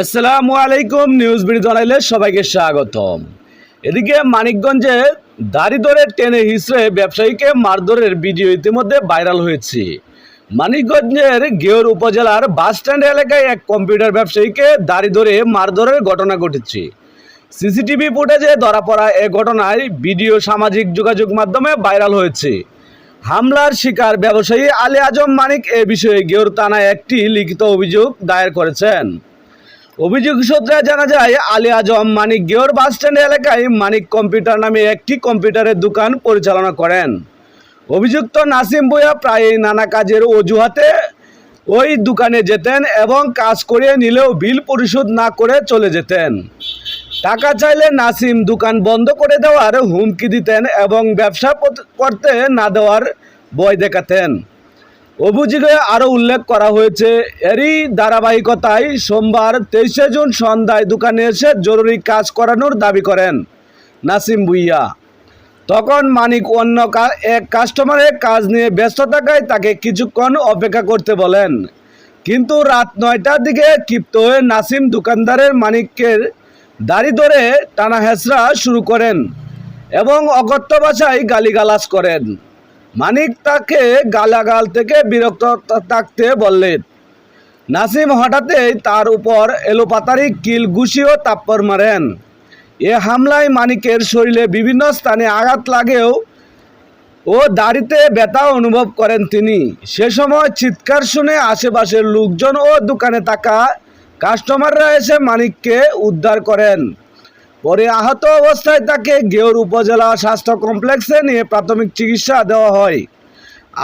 আসসালামু আলাইকুম news BD জানাইলে সবাইকে স্বাগতম। এদিকে মানিকগঞ্জে দাড়ি ধরে টেনে হিসড়ে ব্যবসায়ীকে মারধরের ভিডিও ইতিমধ্যে ভাইরাল হয়েছে। মানিকগঞ্জের গেওর উপজেলার বাস স্ট্যান্ড এলাকায় এক কম্পিউটার ব্যবসায়ীকে দাড়ি ধরে মারধরের ঘটনা ঘটেছে। সিসিটিভি ফুটেজে ধরা পড়া এ ঘটনায় ভিডিও সামাজিক যোগাযোগ মাধ্যমে ভাইরাল হয়েছে। হামলার শিকার ব্যবসায়ী আলী আজম মানিক এ বিষয়ে গেওর থানায় একটি লিখিত অভিযোগ দায়ের করেছেন। অভিযোগ সূত্রে জানা যায়, আলী আজম মানিক গেওর বাস স্ট্যান্ড এলাকায় মানিক কম্পিউটার নামে একটি কম্পিউটারের দোকান পরিচালনা করেন। অভিযুক্ত নাসিম ভুঁইয়া প্রায় নানা কাজের অজুহাতে ওই দোকানে যেতেন এবং কাজ করিয়ে নিলেও বিল পরিশোধ না করে চলে যেতেন। টাকা চাইলে নাসিম দোকান বন্ধ করে দেওয়ার হুমকি দিতেন এবং ব্যবসা করতে না দেওয়ার ভয় দেখাতেন। অভিযোগে আরও উল্লেখ করা হয়েছে, এরই ধারাবাহিকতায় সোমবার তেইশে জুন সন্ধ্যায় দোকানে এসে জরুরি কাজ করানোর দাবি করেন নাসিম ভুইয়া। তখন মানিক অন্য এক কাস্টমারের কাজ নিয়ে ব্যস্ত থাকায় তাকে কিছুক্ষণ অপেক্ষা করতে বলেন। কিন্তু রাত নয়টার দিকে ক্ষিপ্ত হয়ে নাসিম দোকানদারের মানিককে দাড়ি ধরে টানা হেঁচড়া শুরু করেন এবং অগত্য ভাষায় গালিগালাজ করেন। মানিক তাকে গালাগাল থেকে বিরক্ত থাকতে বললেন। নাসিম হঠাৎই তার উপর এলোপাতারি কিল ঘুষিও তাপ্পর মারেন। এ হামলায় মানিকের শরীরে বিভিন্ন স্থানে আঘাত লাগেও ও দাড়িতে ব্যথা অনুভব করেন তিনি। সে সময় চিৎকার শুনে আশেপাশের লোকজন ও দোকানে থাকা কাস্টমাররা এসে মানিককে উদ্ধার করেন। পরে আহত অবস্থায় তাকে গেওর উপজেলা স্বাস্থ্য কমপ্লেক্সে নিয়ে প্রাথমিক চিকিৎসা দেওয়া হয়।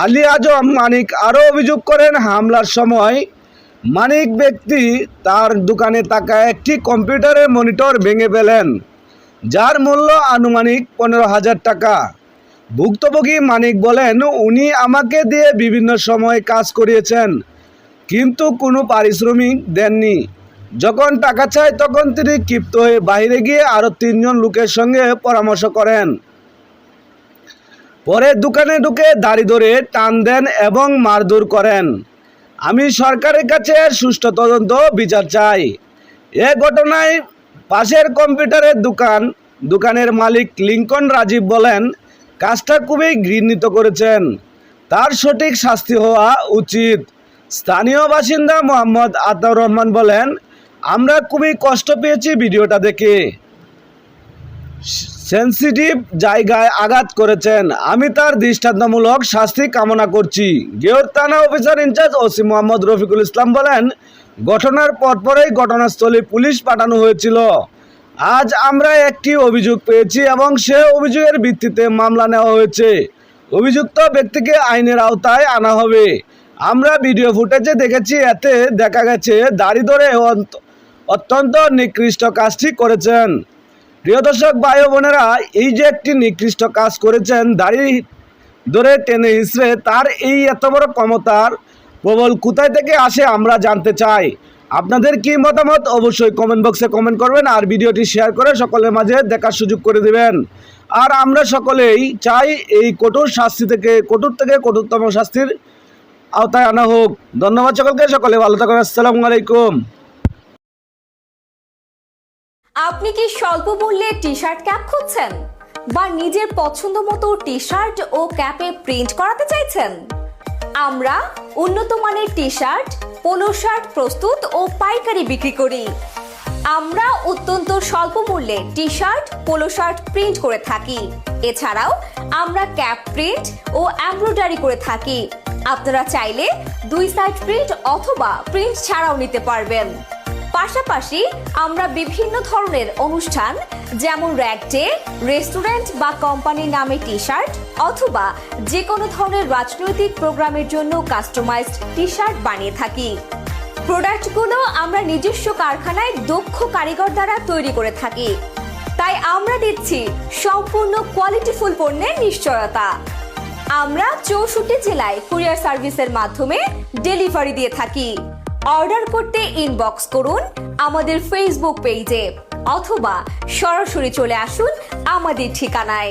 আলী আজম মানিক আরও অভিযোগ করেন, হামলার সময় মানিক ব্যক্তি তার দোকানে থাকা একটি কম্পিউটারের মনিটর ভেঙে ফেলেন, যার মূল্য আনুমানিক পনেরো হাজার টাকা। ভুক্তভোগী মানিক বলেন, উনি আমাকে দিয়ে বিভিন্ন সময় কাজ করিয়েছেন, কিন্তু কোনো পারিশ্রমিক দেননি। যখন টাকা চায়, তখন তিনি ক্ষিপ্ত হয়ে বাইরে গিয়ে আরও তিনজন লোকের সঙ্গে পরামর্শ করেন। পরে দোকানে ঢুকে দাড়ি ধরে টান দেন এবং মারধর করেন। আমি সরকারের কাছে সুষ্ঠু তদন্ত বিচার চাই। এ ঘটনায় পাশের কম্পিউটারের দোকান, দোকানের মালিক লিঙ্কন রাজীব বলেন, কাজটা খুবই ঘৃণিত করেছেন। তার সঠিক শাস্তি হওয়া উচিত। স্থানীয় বাসিন্দা মোহাম্মদ আতাউর রহমান বলেন আমরা খুবই কষ্ট পেয়েছি ভিডিওটা দেখে। সেন্সিটিভ জায়গায় আঘাত করেছেন। আমি তার দৃষ্টান্তমূলক শাস্তি কামনা করছি। গেওর থানা officer in-charge OC Mohammad Rafiqul Islam বলেন, ঘটনার পরপরই ঘটনাস্থলে পুলিশ পাঠানো হয়েছিল। আজ আমরা একটি অভিযোগ পেয়েছি এবং সে অভিযোগের ভিত্তিতে মামলা নেওয়া হয়েছে। অভিযুক্ত ব্যক্তিকে আইনের আওতায় আনা হবে। আমরা ভিডিও ফুটেজে দেখেছি, এতে দেখা গেছে, দাড়ি ধরে অত্যন্ত নিকৃষ্ট কাজটি করেছেন। প্রিয় দর্শক, ভাই বোনেরা, এই যে একটি নিকৃষ্ট কাজ করেছেন, দাড়ি ধরে টেনে হিসড়ে তার এই এত বড় ক্ষমতার প্রবল কোথায় থেকে আসে আমরা জানতে চাই। আপনাদের কি মতামত অবশ্যই কমেন্ট বক্সে কমেন্ট করবেন আর ভিডিওটি শেয়ার করে সকলের মাঝে দেখার সুযোগ করে দিবেন। আর আমরা সকলেই চাই এই কঠোর শাস্তি থেকে, কঠোর থেকে কঠোরতম শাস্তির আওতায় আনা হোক। ধন্যবাদ সকলকে, সকলে ভালো থাকুন, আসসালামু আলাইকুম। আপনি কি স্বল্প মূল্যে টি শার্ট ক্যাপ খুঁজছেন? বা নিজের পছন্দ মতো টি শার্ট ও ক্যাপে প্রিন্ট করাতে চাইছেন? আমরা উন্নত মানের টি শার্ট পোলো শার্ট প্রস্তুত ও পাইকারি বিক্রি করি। আমরা অত্যন্ত স্বল্প মূল্যে T shirt polo shirt print করে থাকি। এছাড়াও আমরা ক্যাপ প্রিন্ট ও এমব্রয়ডারি করে থাকি। আপনারা চাইলে দুই সাইড প্রিন্ট অথবা প্রিন্ট ছাড়াও নিতে পারবেন। পাশাপাশি আমরা বিভিন্ন ধরনের অনুষ্ঠান, যেমন র্যাক ডে রেস্টুরেন্ট বা কোম্পানির নামে টি শার্ট অথবা যে কোনো ধরনের রাজনৈতিক প্রোগ্রামের জন্য কাস্টমাইজড টি শার্ট বানিয়ে থাকি। প্রোডাক্টগুলো আমরা নিজস্ব কারখানায় দক্ষ কারিগর দ্বারা তৈরি করে থাকি। তাই আমরা দিচ্ছি সম্পূর্ণ কোয়ালিটিফুল পণ্যের নিশ্চয়তা। আমরা চৌষট্টি জেলায় কুরিয়ার সার্ভিসের মাধ্যমে ডেলিভারি দিয়ে থাকি। অর্ডার করতে ইনবক্স করুন আমাদের ফেসবুক পেজে অথবা সরাসরি চলে আসুন আমাদের ঠিকানায়।